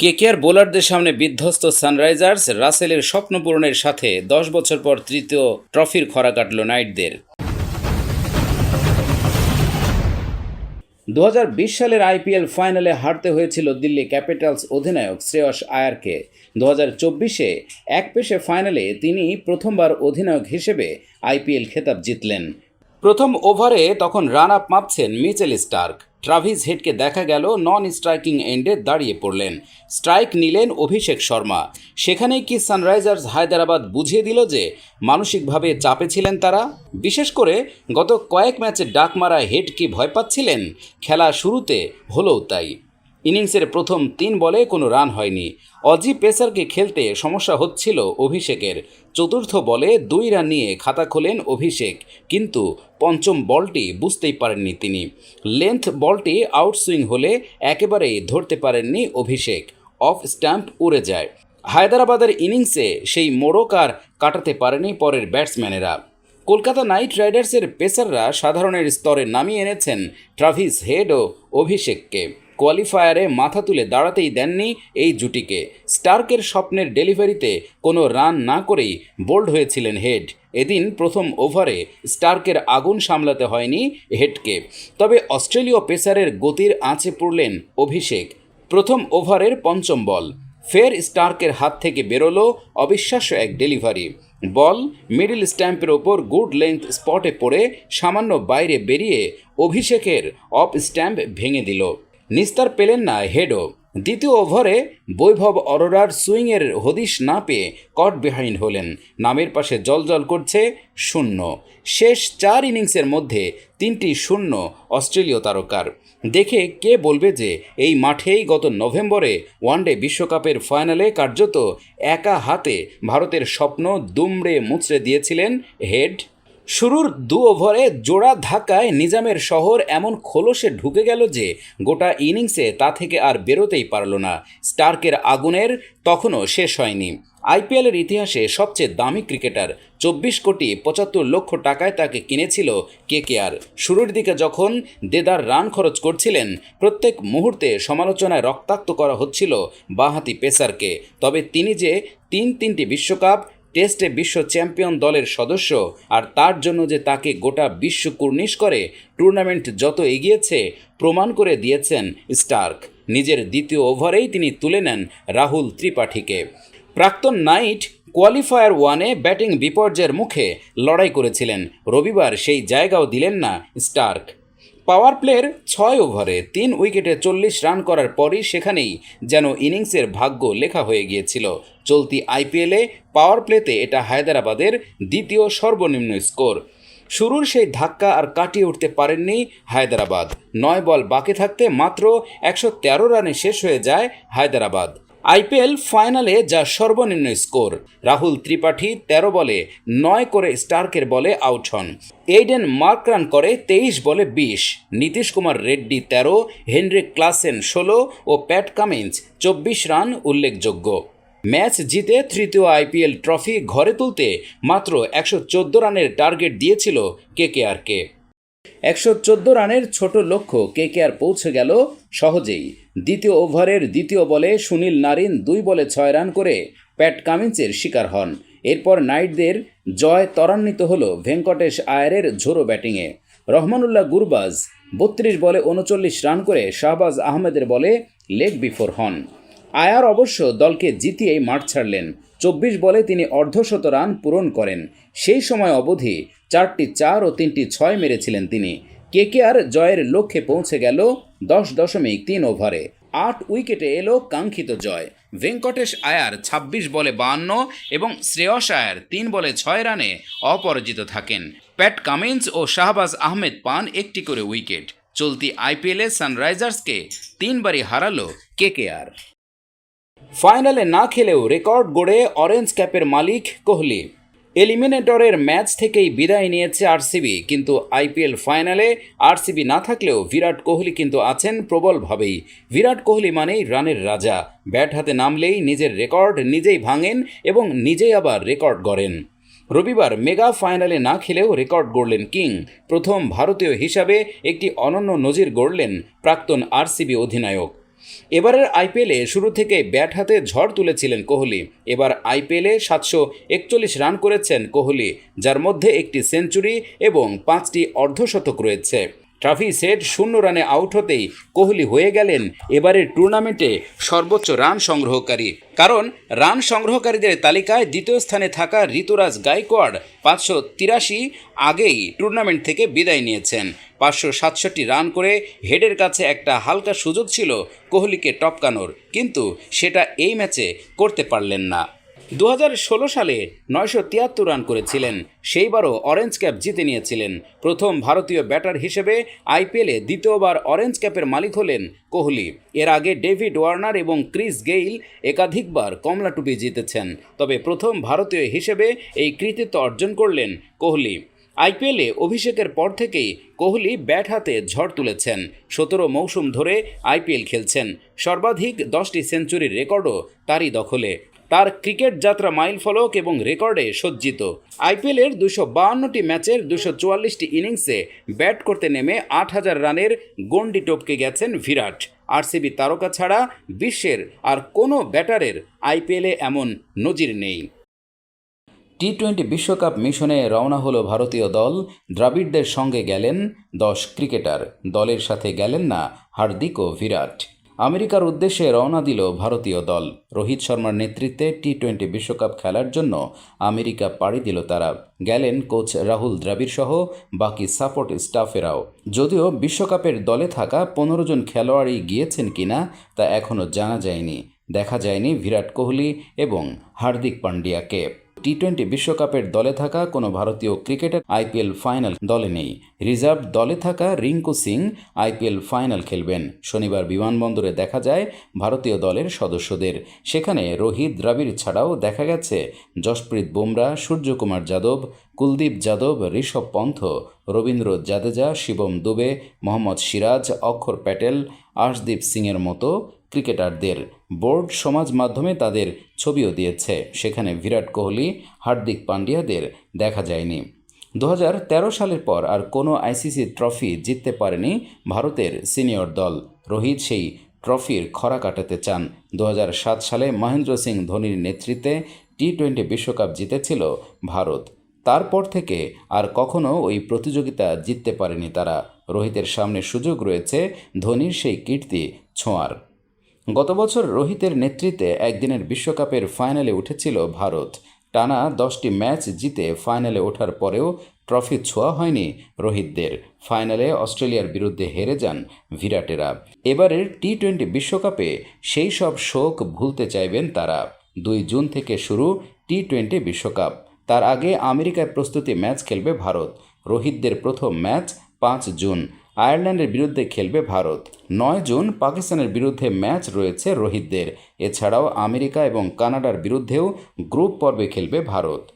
KKR বোলারদের সামনে বিধ্বস্ত সানরাইজার্স রাসেলের স্বপ্ন পূরণের সাথে দশ বছর পর তৃতীয় ট্রফির খরা কাটল নাইটদের। দু হাজার বিশ সালের আইপিএল ফাইনালে হারতে হয়েছিল দিল্লি ক্যাপিটালস অধিনায়ক শ্রেয়স আয়ারকে। দু হাজার চব্বিশে এক পেশে ফাইনালে তিনি প্রথমবার অধিনায়ক হিসেবে আইপিএল খেতাব জিতলেন। প্রথম ওভারে তখন রান আপ মাপছেন মিচেল স্টার্ক। ট্রাভিস হেডকে দেখা গেল নন স্ট্রাইকিং এন্ডে দাঁড়িয়ে পড়লেন। স্ট্রাইক নিলেন অভিষেক শর্মা। সেখানেই কি সানরাইজার্স হায়দ্রাবাদ বুঝিয়ে দিল যে, মানসিকভাবে চাপে ছিলেন তারা? বিশেষ করে গত কয়েক ম্যাচে ডাক মারা হেড কি ভয় পাচ্ছিলেন? খেলা শুরুতে হলেও তাই। ইনিংসের প্রথম তিন বলে কোনো রান হয়নি। অজি পেসারকে খেলতে সমস্যা হচ্ছিল অভিষেকের। চতুর্থ বলে দুই রান নিয়ে খাতা খোলেন অভিষেক, কিন্তু পঞ্চম বলটি বুঝতেই পারেননি তিনি। লেন্থ বলটি আউটসুইং হলে একেবারেই ধরতে পারেননি অভিষেক, অফ স্ট্যাম্প উড়ে যায়। হায়দ্রাবাদের ইনিংসে সেই মোড়ক আর কাটাতে পারেনি পরের ব্যাটসম্যানেরা। কলকাতা নাইট রাইডার্সের পেসাররা সাধারণের স্তরে নামিয়ে এনেছেন ট্রাভিস হেড ও অভিষেককে। কোয়ালিফায়ারে মাথা তুলে দাঁড়াতেই দেননি এই জুটিকে। স্টার্কের স্বপ্নের ডেলিভারিতে কোনো রান না করেই বোল্ড হয়েছিলেন হেড। এদিন প্রথম ওভারে স্টার্কের আগুন সামলাতে হয়নি হেডকে। তবে অস্ট্রেলীয় পেসারের গতির আঁচে পড়লেন অভিষেক। প্রথম ওভারের পঞ্চম বল। ফের স্টার্কের হাত থেকে বেরোলো অবিশ্বাস্য এক ডেলিভারি। বল মিডল স্ট্যাম্পের ওপর গুড লেন্থ স্পটে পড়ে সামান্য বাইরে বেরিয়ে অভিষেকের অফ স্ট্যাম্প ভেঙে দিল। নিস্তার পেলেন না হেডও দ্বিতীয় ওভারে বৈভব অরোরার সুইংয়ের হদিশ না পেয়ে কট বিহাইন্ড হলেন। নামের পাশে জলজল করছে শূন্য। শেষ চার ইনিংসের মধ্যে তিনটি শূন্য অস্ট্রেলীয় তারকার। দেখে কে বলবে যে এই মাঠেই গত নভেম্বরে ওয়ানডে বিশ্বকাপের ফাইনালে কার্যত একা হাতে ভারতের স্বপ্ন দুমড়ে মুচড়ে দিয়েছিলেন হেড শুরুর দু ওভারে জোড়া ধাক্কায় নিজামের শহর এমন খোলসে ঢুকে গেল যে গোটা ইনিংসে তা থেকে আর বেরোতেই পারল না। স্টার্কের আগুনের তখনও শেষ হয়নি। আইপিএলের ইতিহাসে সবচেয়ে দামি ক্রিকেটার চব্বিশ কোটি পঁচাত্তর লক্ষ টাকায় তাকে কিনেছিল কেকেআর। শুরুর দিকে যখন দেদার রান খরচ করছিলেন, প্রত্যেক মুহূর্তে সমালোচনায় রক্তাক্ত করা হচ্ছিল বাঁহাতি পেসারকে। তবে তিনি যে তিন তিনটি বিশ্বকাপ টেস্টে বিশ্ব চ্যাম্পিয়ন দলের সদস্য, আর তার জন্য যে তাকে গোটা বিশ্ব কুর্নিশ করে, টুর্নামেন্ট যত এগিয়েছে, প্রমাণ করে দিয়েছেন স্টার্ক। নিজের দ্বিতীয় ওভারেই তিনি তুলে নেন রাহুল ত্রিপাঠীকে। প্রাক্তন নাইট কোয়ালিফায়ার ওয়ানে ব্যাটিং বিপর্যয়ের মুখে লড়াই করেছিলেন। রবিবার সেই জায়গাও দিলেন না স্টার্ক। পাওয়ার প্লের ছয় ওভারে তিন উইকেটে চল্লিশ রান করার পরই সেখানেই যেন ইনিংসের ভাগ্য লেখা হয়ে গিয়েছিল। চলতি আইপিএলে পাওয়ার প্লেতে এটা হায়দ্রাবাদের দ্বিতীয় সর্বনিম্ন স্কোর। শুরুর সেই ধাক্কা আর কাটিয়ে উঠতে পারেননি হায়দ্রাবাদ। নয় বল বাকি থাকতে মাত্র একশো তেরো রানে শেষ হয়ে যায় হায়দ্রাবাদ। আইপিএল ফাইনালে যা সর্বনিম্ন স্কোর। রাহুল ত্রিপাঠী তেরো বলে, নয় করে স্টার্কের বলে আউট হন। এইডেন মার্ক রান করে তেইশ বলে বিশ। নীতিশ কুমার রেড্ডি তেরো, হেনরিক ক্লাসেন ষোলো ও প্যাট কামিন্স চব্বিশ রান উল্লেখযোগ্য। ম্যাচ জিতে তৃতীয় আইপিএল ট্রফি ঘরে তুলতে মাত্র একশো চোদ্দ রানের টার্গেট দিয়েছিল কেকেআরকে। একশো চোদ্দ রানের ছোট লক্ষ্য কেকেআর পৌঁছে গেল সহজেই। দ্বিতীয় ওভারের দ্বিতীয় বলে সুনীল নারিন দুই বলে ছয় রান করে প্যাট কামিন্সের শিকার হন। এরপর নাইটদের জয় ত্বরান্বিত হল ভেঙ্কটেশ আয়ারের ঝোড়ো ব্যাটিংয়ে। রহমানুল্লাহ গুরবাজ বত্রিশ বলে উনচল্লিশ রান করে শাহবাজ আহমেদের বলে লেগ বিফোর হন। আয়ার অবশ্য দলকে জিতিয়েই মাঠ ছাড়লেন। চব্বিশ বলে তিনি অর্ধশত রান পূরণ করেন। সেই সময় অবধি চারটি চার ও তিনটি ছয় মেরেছিলেন তিনি। কেকেআর জয়ের লক্ষ্যে পৌঁছে গেল দশ দশমিক তিন ওভারে। আট উইকেটে এলো কাঙ্ক্ষিত জয়। ভেঙ্কটেশ আয়ার ২৬ বলে বাহান্ন এবং শ্রেয়স আয়ার তিন বলে ছয় রানে অপরাজিত থাকেন। প্যাট কামিন্স ও শাহবাজ আহমেদ পান একটি করে উইকেট। চলতি আইপিএলে সানরাইজার্সকে তিনবারই হারালো কেকেআর। ফাইনালে না খেলেও রেকর্ড গড়ে অরেঞ্জ ক্যাপের মালিক কোহলি। এলিমিনেটরের ম্যাচ থেকেই বিদায় নিয়েছে আরসিবি, কিন্তু আইপিএল ফাইনালে আরসিবি না থাকলেও বিরাট কোহলি কিন্তু আছেন প্রবলভাবেই। বিরাট কোহলি মানেই রানের রাজা। ব্যাট হাতে নামলেই নিজের রেকর্ড নিজেই ভাঙেন এবং নিজেই আবার রেকর্ড গড়েন। রবিবার মেগা ফাইনালে না খেলেও রেকর্ড গড়লেন কিং। প্রথম ভারতীয় হিসাবে একটি অনন্য নজির গড়লেন প্রাক্তন আরসিবি অধিনায়ক। এবারের আইপিএলে শুরু থেকে ব্যাট হাতে ঝড় তুলেছিলেন কোহলি। এবার আইপিএলে সাতশো একচল্লিশ রান করেছেন কোহলি, যার মধ্যে একটি সেঞ্চুরি এবং পাঁচটি অর্ধশতক রয়েছে। ট্রাভি সেট শূন্য রানে আউট হতেই কোহলি হয়ে গেলেন এবারের টুর্নামেন্টে সর্বোচ্চ রান সংগ্রহকারী। কারণ রান সংগ্রহকারীদের তালিকায় দ্বিতীয় স্থানে থাকা ঋতুরাজ গাইকোয়াড় পাঁচশো তিরাশি আগেই টুর্নামেন্ট থেকে বিদায় নিয়েছেন। পাঁচশো সাতষট্টি রান করে হেডের কাছে একটা হালকা সুযোগ ছিল কোহলিকে টপকানোর। কিন্তু সেটা এই ম্যাচে করতে পারলেন না। দু হাজার ষোলো সালে নয়শো তিয়াত্তর রান করেছিলেন। সেইবারও অরেঞ্জ ক্যাপ জিতে নিয়েছিলেন। প্রথম ভারতীয় ব্যাটার হিসেবে আইপিএলে দ্বিতীয়বার অরেঞ্জ ক্যাপের মালিক হলেন কোহলি। এর আগে ডেভিড ওয়ার্নার এবং ক্রিস গেইল একাধিকবার কমলা টুপি জিতেছেন। তবে প্রথম ভারতীয় হিসেবে এই কৃতিত্ব অর্জন করলেন কোহলি। আইপিএলে অভিষেকের পর থেকেই কোহলি ব্যাট হাতে ঝড় তুলেছেন। সতেরো মৌসুম ধরে আইপিএল খেলছেন। সর্বাধিক দশটি সেঞ্চুরির রেকর্ডও তারই দখলে। তার ক্রিকেট যাত্রা মাইল ফলক এবং রেকর্ডে সজ্জিত। আইপিএলের দুশো বাহান্নটি ম্যাচের দুশো চুয়াল্লিশটি ইনিংসে ব্যাট করতে নেমে আট হাজার রানের গন্ডি টপকে গেছেন বিরাট আরসিবি তারকা ছাড়া বিশ্বের আর কোনো ব্যাটারের আইপিএলে এমন নজির নেই। টি টোয়েন্টি বিশ্বকাপ মিশনে রওনা হলো ভারতীয় দল। দ্রাবিড়দের সঙ্গে গেলেন দশ ক্রিকেটার। দলের সাথে গেলেন না হার্দিক ও বিরাট আমেরিকার উদ্দেশ্যে রওনা দিল ভারতীয় দল। রোহিত শর্মার নেতৃত্বে টি টোয়েন্টি বিশ্বকাপ খেলার জন্য আমেরিকা পাড়ি দিল তারা। গেলেন কোচ রাহুল দ্রাবিড় সহ বাকি সাপোর্ট স্টাফেরাও। যদিও বিশ্বকাপের দলে থাকা পনেরো জন খেলোয়াড়ই গিয়েছেন কিনা তা এখনও জানা যায়নি। দেখা যায়নি বিরাট কোহলি এবং হার্দিক পান্ডিয়াকে। টি টোয়েন্টি বিশ্বকাপের দলে থাকা কোনো ভারতীয় ক্রিকেটার আইপিএল ফাইনাল দলে নেই। রিজার্ভ দলে থাকা রিঙ্কু সিং আইপিএল ফাইনাল খেলবেন। শনিবার বিমানবন্দরে দেখা যায় ভারতীয় দলের সদস্যদের। সেখানে রোহিত দ্রাবিড় ছাড়াও দেখা গেছে যশপ্রীত বুমরা, সূর্যকুমার যাদব, কুলদীপ যাদব, ঋষভ পন্থ, রবীন্দ্র জাদেজা, শিবম দুবে, মোহাম্মদ সিরাজ, অক্ষর প্যাটেল, আশদীপ সিংয়ের মতো ক্রিকেটারদের বোর্ড সমাজ মাধ্যমে তাদের ছবিও দিয়েছে। সেখানে বিরাট কোহলি, হার্দিক পান্ডিয়াদের দেখা যায়নি। দু হাজার তেরো সালের পর আর কোনো আইসিসি ট্রফি জিততে পারেনি ভারতের সিনিয়র দল। রোহিত সেই ট্রফির খরা কাটাতে চান। দু হাজার সাত সালে মহেন্দ্র সিং ধোনির নেতৃত্বে টি টোয়েন্টি বিশ্বকাপ জিতেছিল ভারত। তারপর থেকে আর কখনো ওই প্রতিযোগিতা জিততে পারেনি তারা। রোহিতের সামনে সুযোগ রয়েছে ধোনির সেই কীর্তি ছোঁয়ার। গত বছর রোহিতের নেতৃত্বে একদিনের বিশ্বকাপের ফাইনালে উঠেছিল ভারত। টানা দশটি ম্যাচ জিতে ফাইনালে ওঠার পরেও ট্রফি ছোঁয়া হয়নি রোহিতদের। ফাইনালে অস্ট্রেলিয়ার বিরুদ্ধে হেরে যান ভিরাটেরা। এবারের টি টোয়েন্টি বিশ্বকাপে সেই সব শোক ভুলতে চাইবেন তারা। দুই জুন থেকে শুরু টি টোয়েন্টি বিশ্বকাপ। তার আগে আমেরিকায় প্রস্তুতি ম্যাচ খেলবে ভারত। রোহিতদের প্রথম ম্যাচ পাঁচ জুন। আয়ারল্যান্ডের বিরুদ্ধে খেলবে ভারত। নয় জুন পাকিস্তানের বিরুদ্ধে ম্যাচ রয়েছে রোহিতদের। এছাড়াও আমেরিকা এবং কানাডার বিরুদ্ধেও গ্রুপ পর্বে খেলবে ভারত।